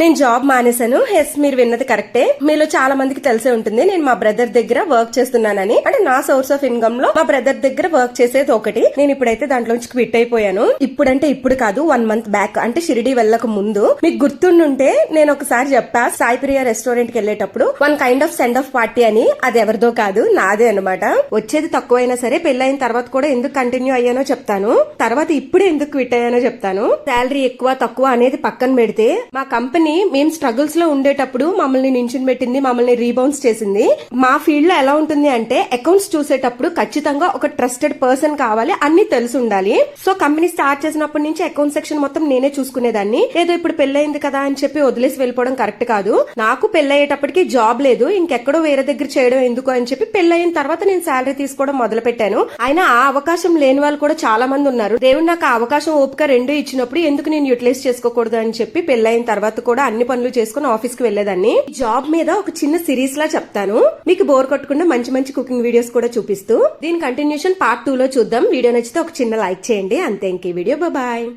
నేను జాబ్ మానేశాను. ఎస్ మీరు విన్నది కరెక్టే. మీలో చాలా మందికి తెలిసే ఉంటుంది నేను మా బ్రదర్ దగ్గర వర్క్ చేస్తున్నానని. అంటే నా సోర్స్ ఆఫ్ ఇన్కమ్లో మా బ్రదర్ దగ్గర వర్క్ చేసేది ఒకటి. నేను ఇప్పుడైతే దాంట్లోంచి క్విట్ అయిపోయాను. ఇప్పుడంటే ఇప్పుడు కాదు వన్ మంత్ బ్యాక్ అంటే షిరిడి వెళ్ళక ముందు. మీకు గుర్తుండుంటే నేను ఒకసారి చెప్పా సాయి ప్రియ రెస్టారెంట్కి వెళ్ళేటప్పుడు one kind of send off party అని. అది ఎవరిదో కాదు నాదే అనమాట వచ్చేది తక్కువైనా సరే పెళ్ళైన తర్వాత కూడా ఎందుకు కంటిన్యూ అయ్యానో చెప్తాను. తర్వాత ఇప్పుడు ఎందుకు క్విట్ అయ్యానో చెప్తాను. శాలరీ ఎక్కువ తక్కువ అనేది పక్కన పెడితే మా కంపెనీ మేము స్ట్రగుల్స్లో ఉండేటప్పుడు మమ్మల్ని నించుని పెట్టింది మమ్మల్ని రీబౌన్స్ చేసింది. మా ఫీల్డ్లో ఎలా ఉంటుంది అంటే అకౌంట్స్ చూసేటప్పుడు ఖచ్చితంగా ఒక ట్రస్టెడ్ పర్సన్ కావాలి అన్ని తెలిసి ఉండాలి. సో కంపెనీ స్టార్ట్ చేసినప్పటి నుంచి అకౌంట్ సెక్షన్ మొత్తం నేనే చూసుకునేదాన్ని. ఏదో ఇప్పుడు పెళ్ళయింది కదా అని చెప్పి వదిలేసి వెళ్ళిపోవడం కరెక్ట్ కాదు. నాకు పెళ్ళయ్యేటప్పటికి జాబ్ లేదు ఇంకెక్కడో వేరే దగ్గర చేయడం ఎందుకు అని చెప్పి పెళ్ళయిన తర్వాత నేను శాలరీ తీసుకోవడం మొదలు పెట్టాను అయినా ఆ అవకాశం లేని వాళ్ళు కూడా చాలా మంది ఉన్నారు. దేవుడు నాకు ఆ అవకాశం ఓపిక రెండు ఇచ్చినప్పుడు ఎందుకు నేను యూటిలైజ్ చేసుకోకూడదు అని చెప్పి పెళ్ళైన తర్వాత కూడా అన్ని పనులు చేసుకుని ఆఫీస్కి వెళ్ళేదాన్ని జాబ్ మీద ఒక చిన్న సిరీస్ లా చెప్తాను. మీకు బోర్ కొట్టకుండా మంచి మంచి కుకింగ్ వీడియోస్ కూడా చూపిస్తూ. దీని కంటిన్యూషన్ పార్ట్ టూ లో చూద్దాం. వీడియో నచ్చితే ఒక చిన్న లైక్ చేయండి. అంతే ఇంక వీడియో. బాయ్.